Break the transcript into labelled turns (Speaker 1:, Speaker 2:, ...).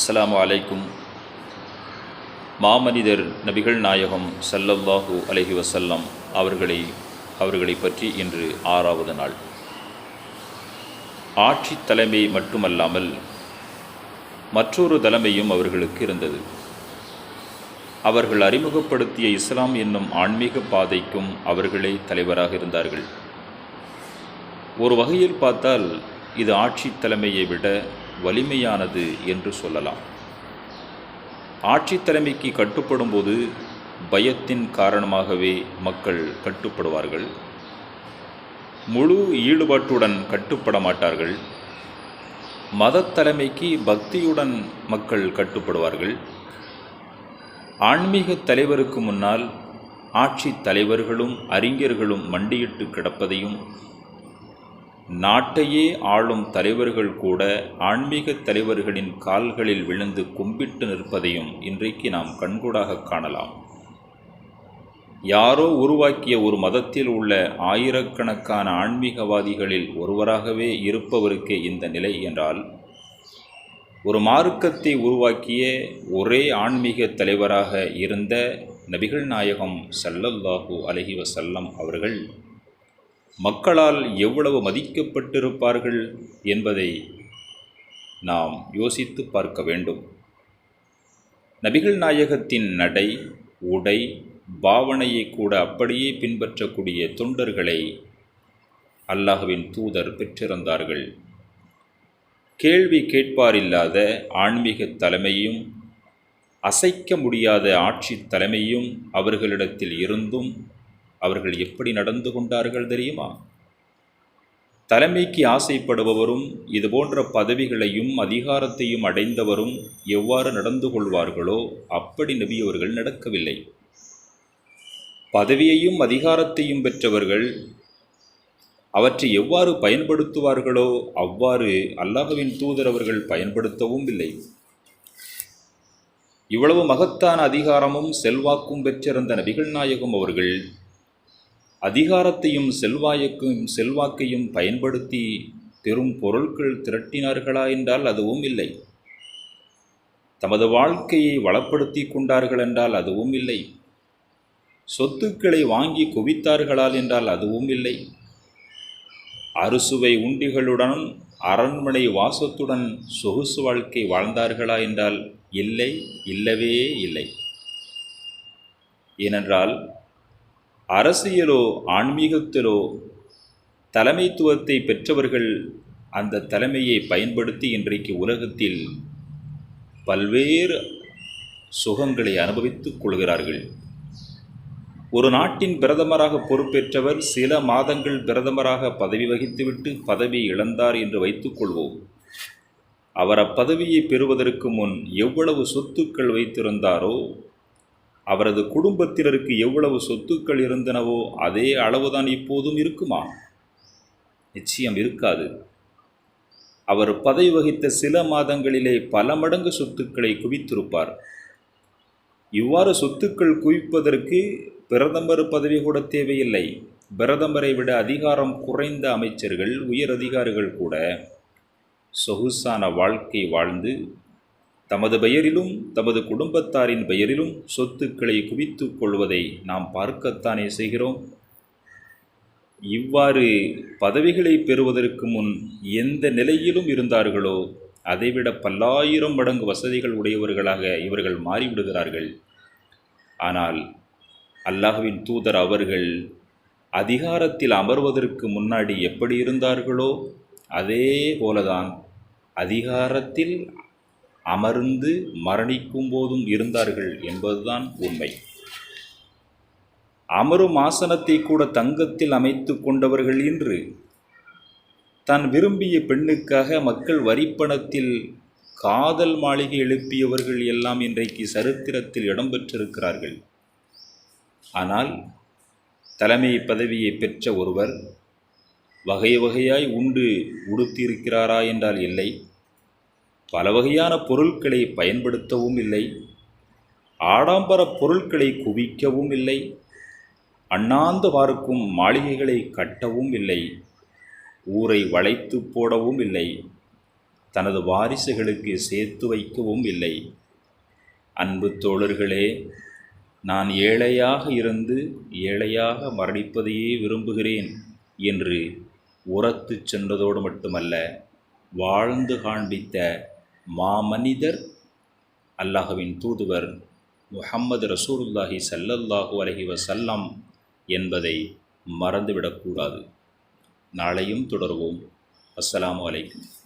Speaker 1: அஸ்லாம் அலைக்கும். மாமனிதர் நபிகள் நாயகம் சல்லல்லாஹு அலஹி வசல்லம் அவர்களை அவர்களை பற்றி இன்று ஆறாவது நாள். ஆட்சி தலைமை மட்டுமல்லாமல் மற்றொரு தலைமையும் அவர்களுக்கு இருந்தது. அவர்கள் அறிமுகப்படுத்திய இஸ்லாம் என்னும் ஆன்மீக பாதைக்கும் அவர்களே தலைவராக இருந்தார்கள். ஒரு வகையில் பார்த்தால் இது ஆட்சி தலைமையை விட வலிமையானது என்று சொல்லலாம். ஆட்சி தலைமைக்கு கட்டுப்படும்போது பயத்தின் காரணமாகவே மக்கள் கட்டுப்படுவார்கள். முழு ஈடுபாட்டுடன் கட்டுப்பட மாட்டார்கள். மதத்தலைமைக்கு பக்தியுடன் மக்கள் கட்டுப்படுவார்கள். ஆன்மீக தலைவருக்கு முன்னால் ஆட்சி தலைவர்களும் அறிஞர்களும் மண்டியிட்டு கிடப்பதையும் நாட்டையே ஆளும் தலைவர்கள் கூட ஆன்மீக தலைவர்களின் கால்களில் விழுந்து கும்பிட்டு நிற்பதையும் இன்றைக்கு நாம் கண்கூடாக காணலாம். யாரோ உருவாக்கிய ஒரு மதத்தில் உள்ள ஆயிரக்கணக்கான ஆன்மீகவாதிகளில் ஒருவராகவே இருப்பவருக்கு இந்த நிலை என்றால் ஒரு மார்க்கத்தை உருவாக்கிய ஒரே ஆன்மீக தலைவராக இருந்த நபிகள் நாயகம் சல்லல்லாஹூ அலஹி வசல்லம் அவர்கள் மக்களால் எவ்வளவு மதிக்கப்பட்டிருப்பார்கள் என்பதை நாம் யோசித்து பார்க்க வேண்டும். நபிகள் நாயகத்தின் நடை உடை பாவனையை கூட அப்படியே பின்பற்றக்கூடிய தொண்டர்களை அல்லாஹுவின் தூதர் பெற்றிருந்தார்கள். கேள்வி கேட்பாரில்லாத ஆன்மீக தலைமையும் அசைக்க முடியாத ஆட்சி தலைமையும் அவர்களிடத்தில் இருந்தும் அவர்கள் எப்படி நடந்து கொண்டார்கள் தெரியுமா? தலைமைக்கு ஆசைப்படுபவரும் இதுபோன்ற பதவிகளையும் அதிகாரத்தையும் அடைந்தவரும் எவ்வாறு நடந்து கொள்வார்களோ அப்படி நபியவர்கள் நடக்கவில்லை. பதவியையும் அதிகாரத்தையும் பெற்றவர்கள் அவற்றை எவ்வாறு பயன்படுத்துவார்களோ அவ்வாறு அல்லாஹுவின் தூதர் அவர்கள் பயன்படுத்தவும் இல்லை. இவ்வளவு மகத்தான அதிகாரமும் செல்வாக்கும் பெற்றிருந்த நபிகள் நாயகம் அவர்கள் அதிகாரத்தையும் செல்வாயக்கும் செல்வாக்கையும் பயன்படுத்தி பெரும் பொருட்கள் திரட்டினார்களா என்றால் அதுவும் இல்லை. தமது வாழ்க்கையை வளப்படுத்தி கொண்டார்கள் என்றால் அதுவும் இல்லை. சொத்துக்களை வாங்கி குவித்தார்களால் என்றால் அதுவும் இல்லை. அறுசுவை உண்டிகளுடன் அரண்மனை வாசத்துடன் சொகுசு வாழ்க்கை வாழ்ந்தார்களா என்றால் இல்லை இல்லவே இல்லை. ஏனென்றால் அரசியலோ ஆன்மீகத்திலோ தலைமைத்துவத்தை பெற்றவர்கள் அந்த தலைமையை பயன்படுத்தி இன்றைக்கு உலகத்தில் பல்வேறு சுகங்களை அனுபவித்துக் கொள்கிறார்கள். ஒரு நாட்டின் பிரதமராக பொறுப்பேற்றவர் சில மாதங்கள் பிரதமராக பதவி வகித்துவிட்டு பதவி இழந்தார் என்று வைத்துக்கொள்வோம் அவர் அப்பதவியை பெறுவதற்கு முன் எவ்வளவு சொத்துக்கள் வைத்திருந்தாரோ அவரது குடும்பத்தினருக்கு எவ்வளவு சொத்துக்கள் இருந்தனவோ அதே அளவுதான் இப்போதும் இருக்குமா? நிச்சயம் இருக்காது. அவர் பதவி வகித்த சில மாதங்களிலே பல மடங்கு சொத்துக்களை குவித்திருப்பார். இவ்வாறு சொத்துக்கள் குவிப்பதற்கு பிரதமர் பதவி கூட தேவையில்லை. பிரதமரை விட அதிகாரம் குறைந்த அமைச்சர்கள் உயர் அதிகாரிகள் கூட சொகுசான வாழ்க்கை வாழ்ந்து தமது பெயரிலும் தமது குடும்பத்தாரின் பெயரிலும் சொத்துக்களை குவித்து கொள்வதை நாம் பார்க்கத்தானே செய்கிறோம்? இவ்வாறு பதவிகளை பெறுவதற்கு முன் எந்த நிலையிலும் இருந்தார்களோ அதைவிட பல்லாயிரம் மடங்கு வசதிகள் உடையவர்களாக இவர்கள் மாறிவிடுகிறார்கள். ஆனால் அல்லாஹுவின் தூதர் அவர்கள் அதிகாரத்தில் அமர்வதற்கு முன்னாடி எப்படி இருந்தார்களோ அதே போலதான் அதிகாரத்தில் அமர்ந்து மரணிக்கும் போதும் இருந்தார்கள் என்பதுதான் உண்மை. அமரும் ஆசனத்தை கூட தங்கத்தில் அமைத்து கொண்டவர்கள் இன்று தான் விரும்பிய பெண்ணுக்காக மக்கள் வரிப்பணத்தில் காதல் மாளிகை எழுப்பியவர்கள் எல்லாம் இன்றைக்கு சரித்திரத்தில் இடம்பெற்றிருக்கிறார்கள். ஆனால் தலைமை பதவியை பெற்ற ஒருவர் வகை வகையாய் உண்டு உடுத்தியிருக்கிறாரா என்றால் இல்லை. பல வகையான பொருட்களை பயன்படுத்தவும் இல்லை. ஆடம்பர பொருட்களை குவிக்கவும் இல்லை. அண்ணாந்து பார்க்கும் மாளிகைகளை கட்டவும் இல்லை. ஊரை வளைத்து போடவும் இல்லை. தனது வாரிசுகளுக்கு சேர்த்து வைக்கவும் இல்லை. அன்பு தோழர்களே நான் ஏழையாக இருந்து ஏழையாக மரணிப்பதையே விரும்புகிறேன் என்று உரத்துச் சென்றதோடு மட்டுமல்ல வாழ்ந்து காண்பித்த மாமனிதர் அல்லாஹுவின் தூதுவர் முஹம்மது ரசூலுல்லாஹி சல்லல்லாஹு அலஹி வஸல்லம் என்பதை மறந்துவிடக்கூடாது. நாளையும் தொடர்வோம். அஸ்ஸலாமு அலைக்கும்.